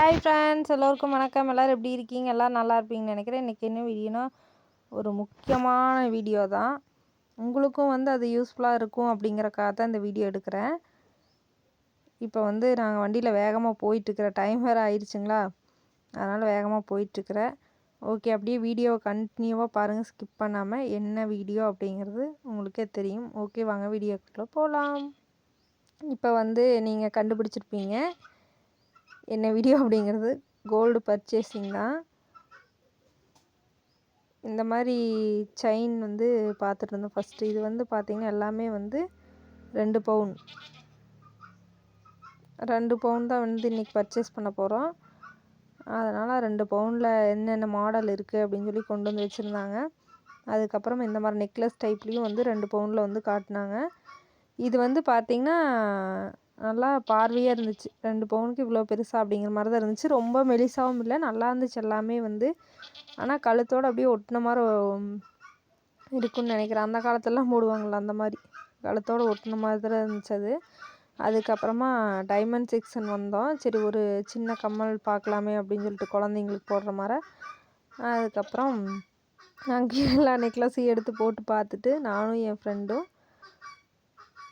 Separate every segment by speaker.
Speaker 1: Hi friends எல்லோருக்கும் வணக்கம். எல்லோரும் எப்படி இருக்கீங்க? எல்லோரும் நல்லா இருப்பீங்கன்னு நினைக்கிறேன். இன்றைக்கி என்ன வீடியோனா ஒரு முக்கியமான வீடியோ தான். உங்களுக்கும் வந்து அது யூஸ்ஃபுல்லாக இருக்கும் அப்படிங்கிறக்காக தான் இந்த வீடியோ எடுக்கிறேன். இப்போ வந்து நாங்கள் வண்டியில் வேகமாக போயிட்டுருக்குற டைம் வேறு ஆயிடுச்சுங்களா அதனால் வேகமாக போயிட்டுருக்குறேன். ஓகே அப்படியே வீடியோவை கண்டினியூவாக பாருங்கள் ஸ்கிப் பண்ணாமல் என்ன வீடியோ அப்படிங்கிறது உங்களுக்கே தெரியும். ஓகே வாங்க வீடியோக்குள்ளே போகலாம் இப்போ வந்து நீங்கள் கண்டுபிடிச்சிருப்பீங்க. என்ன வீடியோ அப்படிங்கிறது? கோல்டு பர்ச்சேசிங் தான். இந்த மாதிரி செயின் வந்து பார்த்துட்டு இருந்தோம். ஃபஸ்ட்டு இது வந்து பார்த்திங்கன்னா எல்லாமே வந்து ரெண்டு பவுன் ரெண்டு பவுன் தான் வந்து இன்றைக்கி பர்ச்சேஸ் பண்ண போகிறோம் அதனால் ரெண்டு பவுனில் என்னென்ன மாடல் இருக்குது அப்படின்னு சொல்லி கொண்டு வந்து வச்சுருந்தாங்க. அதுக்கப்புறம் இந்த மாதிரி நெக்லஸ் டைப்லேயும் வந்து ரெண்டு பவுனில் வந்து காட்டினாங்க. இது வந்து பார்த்திங்கன்னா நல்லா பார்வையாக இருந்துச்சு. ரெண்டு பவுனுக்கு இவ்வளோ பெருசாக அப்படிங்கிற மாதிரி தான் இருந்துச்சு. ரொம்ப மெலிசாவும் இல்லை நல்லா இருந்துச்சு எல்லாமே வந்து. ஆனால் கழுத்தோடு அப்படியே ஒட்டின மாதிரி இருக்குன்னு நினைக்கிறேன். அந்த காலத்துலலாம் போடுவாங்கள்ல அந்த மாதிரி. கழுத்தோடு ஒட்டின மாதிரி தான் இருந்துச்சு அது. அதுக்கப்புறமா டைமண்ட் செக்ஷன் வந்தோம். சரி ஒரு சின்ன கம்மல் பார்க்கலாமே அப்படின்னு சொல்லிட்டு குழந்தைங்களுக்கு போடுற மாதிரி. அதுக்கப்புறம் நாங்கள் எல்லா நெக்லஸையும் எடுத்து போட்டு பார்த்துட்டு நானும் என் ஃப்ரெண்டும்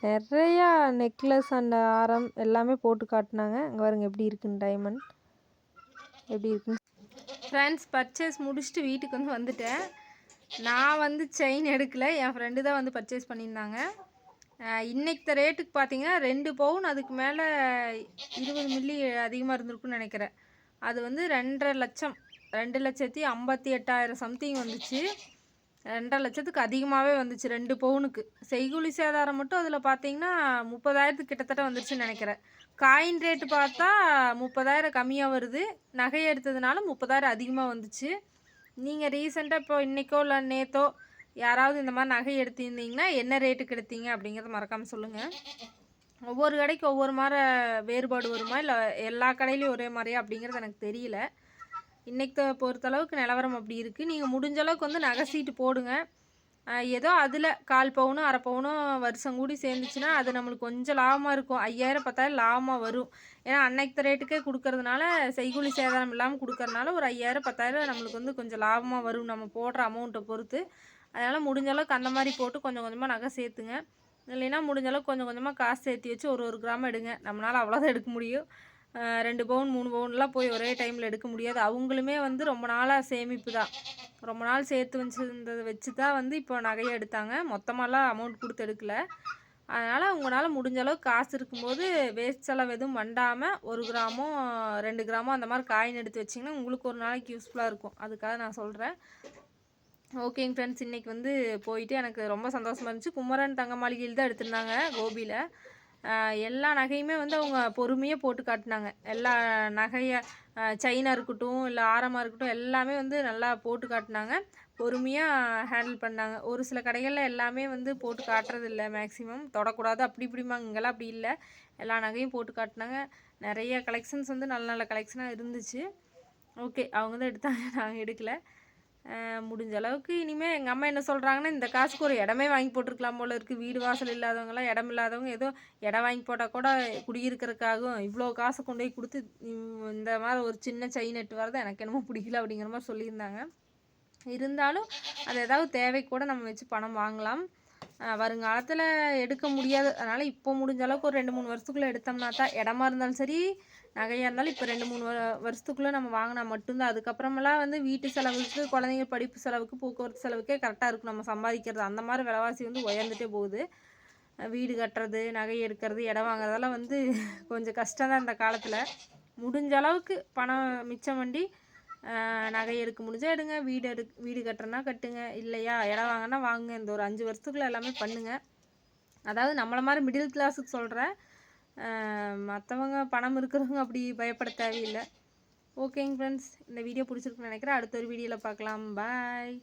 Speaker 1: நிறையா நெக்லஸ் அண்ட் ஆரம் எல்லாமே போட்டு காட்டினாங்க. இங்கே பாருங்க எப்படி இருக்குன்னு டைமண்ட் எப்படி இருக்குன்னு. ஃப்ரெண்ட்ஸ் பர்ச்சேஸ் முடிச்சுட்டு வீட்டுக்கு வந்து வந்துட்டேன். நான் வந்து செயின் எடுக்கலை. என் ஃப்ரெண்டு தான் வந்து பர்ச்சேஸ் பண்ணியிருந்தாங்க. இன்றைக்கு ரேட்டுக்கு பார்த்தீங்கன்னா ரெண்டு பவுன் அதுக்கு மேலே இருபது மில்லி அதிகமாக இருந்திருக்குன்னு நினைக்கிறேன். அது வந்து ரெண்டரை லட்சம். ரெண்டு லட்சத்தி ஐம்பத்தி எட்டாயிரம் சம்திங் வந்துச்சு. ரெண்டரை லட்சத்துக்கு அதிகமாகவே வந்துச்சு ரெண்டு பவுனுக்கு. செய்கூலி சேதாரம் மட்டும் அதில் பார்த்தீங்கன்னா முப்பதாயிரத்துக்கு கிட்டத்தட்ட வந்துருச்சுன்னு நினைக்கிறேன். காயின் ரேட்டு பார்த்தா முப்பதாயிரம் கம்மியாக வருது. நகை எடுத்ததுனால முப்பதாயிரம் அதிகமாக வந்துச்சு. நீங்கள் ரீசெண்டாக இப்போ இன்றைக்கோ இல்லை நேற்றோ யாராவது இந்த மாதிரி நகை எடுத்திருந்தீங்கன்னா என்ன ரேட்டுக்கு எடுத்தீங்க அப்படிங்கிறத மறக்காமல் சொல்லுங்கள் ஒவ்வொரு கடைக்கு ஒவ்வொரு மாதிரி வேறுபாடு வருமா? இல்லை எல்லா கடையிலையும் ஒரே மாதிரியா அப்படிங்கிறது எனக்கு தெரியல. இன்றைக்கு பொறுத்தளவுக்கு நிலவரம் அப்படி இருக்குது நீங்கள் முடிஞ்ச அளவுக்கு வந்து நகை சீட்டு போடுங்க. ஏதோ அதில் கால் பவுனும் அரை பவுனும் வருஷம் கூடி சேர்ந்துச்சுன்னா அது நம்மளுக்கு கொஞ்சம் லாபமாக இருக்கும். ஐயாயிரம் பத்தாயிரம் லாபமாக வரும். ஏன்னா அன்னைக்கு ரேட்டுக்கே கொடுக்கறதுனால செய்கூலி சேதாரம் இல்லாமல் கொடுக்கறதுனால ஒரு ஐயாயிரம் பத்தாயிரம் நம்மளுக்கு வந்து கொஞ்சம் லாபமாக வரும் நம்ம போடுற அமௌண்ட்டை பொறுத்து. அதனால் முடிஞ்ச அளவுக்கு அந்த மாதிரி போட்டு கொஞ்சம் கொஞ்சமாக நகை சேர்த்துங்க. இல்லைன்னா முடிஞ்சளவுக்கு கொஞ்சம் கொஞ்சமாக காசு சேர்த்து வச்சு ஒரு ஒரு கிராமம் எடுங்க. நம்மளால் அவ்வளோதான் எடுக்க முடியும். ரெண்டு பவுன் மூணு பவுன்லாம் போய் ஒரே டைமில் எடுக்க முடியாது. அவங்களுமே வந்து ரொம்ப நாளாக சேமிப்பு தான். ரொம்ப நாள் சேர்த்து வச்சுருந்ததை வச்சு தான் வந்து இப்போ நகையை எடுத்தாங்க. மொத்தமாலாம் அமௌண்ட் கொடுத்து எடுக்கல. அதனால் உங்களால் முடிஞ்ச அளவுக்கு காசு இருக்கும்போது வேஸ்ட் செலவு எதுவும் பண்ணாமல் ஒரு கிராமோ ரெண்டு கிராமோ அந்த மாதிரி காயின் எடுத்து வச்சிங்கன்னா உங்களுக்கு ஒரு நாளைக்கு யூஸ்ஃபுல்லாக இருக்கும். அதுக்காக நான் சொல்கிறேன் ஓகேங்க ஃப்ரெண்ட்ஸ் இன்றைக்கி வந்து போயிட்டு எனக்கு ரொம்ப சந்தோஷமாக இருந்துச்சு. குமரன் தங்க மாளிகையில் தான் எடுத்திருந்தாங்க கோபியில். எல்லா நகையுமே வந்து அவங்க பொறுமையாக போட்டு காட்டினாங்க. எல்லா நகையை செயினாக இருக்கட்டும் இல்லை ஆரமாக இருக்கட்டும் எல்லாமே வந்து நல்லா போட்டு காட்டினாங்க. பொறுமையாக ஹேண்டில் பண்ணாங்க. ஒரு சில கடைகளில் எல்லாமே வந்து போட்டு காட்டுறது இல்லை மேக்ஸிமம் தொடக்கூடாது அப்படி இப்படிமாங்க இங்கெல்லாம் அப்படி இல்லை. எல்லா நகையும் போட்டு காட்டினாங்க. நிறைய கலெக்ஷன்ஸ் வந்து நல்ல நல்ல கலெக்ஷனாக இருந்துச்சு. ஓகே அவங்க தான் எடுத்தாங்க. நாங்கள் எடுக்கலை. முடிஞ்ச அளவுக்கு இனிமேல் எங்கள் அம்மா என்ன சொல்கிறாங்கன்னா இந்த காசுக்கு ஒரு இடமே வாங்கி போட்டிருக்கலாம் போல இருக்குது வீடு வாசல் இல்லாதவங்களாம் இடம் இல்லாதவங்க ஏதோ இடம் வாங்கி போட்டால் கூட குடியிருக்கிறதுக்காகவும் இவ்வளோ காசை கொண்டு போய் கொடுத்து இந்த மாதிரி ஒரு சின்ன செயின் எட்டு வரது எனக்கு என்னமோ பிடிக்கல அப்படிங்கிற மாதிரி சொல்லியிருந்தாங்க. இருந்தாலும் அது ஏதாவது தேவை கூட நம்ம வச்சு பணம் வாங்கலாம். வருங்காலத்தில் எடுக்க முடியாது. அதனால் இப்போ முடிஞ்ச அளவுக்கு ஒரு ரெண்டு மூணு வருஷத்துக்குள்ளே எடுத்தோம்னா தான் இடமா இருந்தாலும் சரி நகையாக இருந்தாலும் இப்போ ரெண்டு மூணு வருஷத்துக்குள்ளே நம்ம வாங்கினா மட்டும்தான். அதுக்கப்புறமெல்லாம் வந்து வீட்டு செலவுக்கு குழந்தைங்க படிப்பு செலவுக்கு போக்குவரத்து செலவுக்கே கரெக்டாக இருக்கும். நம்ம சம்பாதிக்கிறது. அந்த மாதிரி விலைவாசி வந்து உயர்ந்துட்டே போகுது. வீடு கட்டுறது நகை எடுக்கிறது இடம் வாங்குறதெல்லாம் வந்து கொஞ்சம் கஷ்டம் தான் இந்த காலத்தில். முடிஞ்ச அளவுக்கு பணம் மிச்சம் வண்டி நகை எடுக்க முடிஞ்சால் எடுங்க. வீடு எடு வீடு கட்டுறனா கட்டுங்க. இல்லையா? இடம் வாங்கினா வாங்குங்க. இந்த ஒரு அஞ்சு வருஷத்துக்குள்ளே எல்லாமே பண்ணுங்கள் அதாவது நம்மளை மாதிரி மிடில் கிளாஸுக்கு சொல்கிறேன் மற்றவங்க பணம் இருக்கிறவங்க அப்படி பயப்பட தேவையில்லை. ஓகேங்க ஃப்ரெண்ட்ஸ் இந்த வீடியோ பிடிச்சிருக்குன்னு நினைக்கிறேன். அடுத்த ஒரு வீடியோவில் பார்க்கலாம். பாய்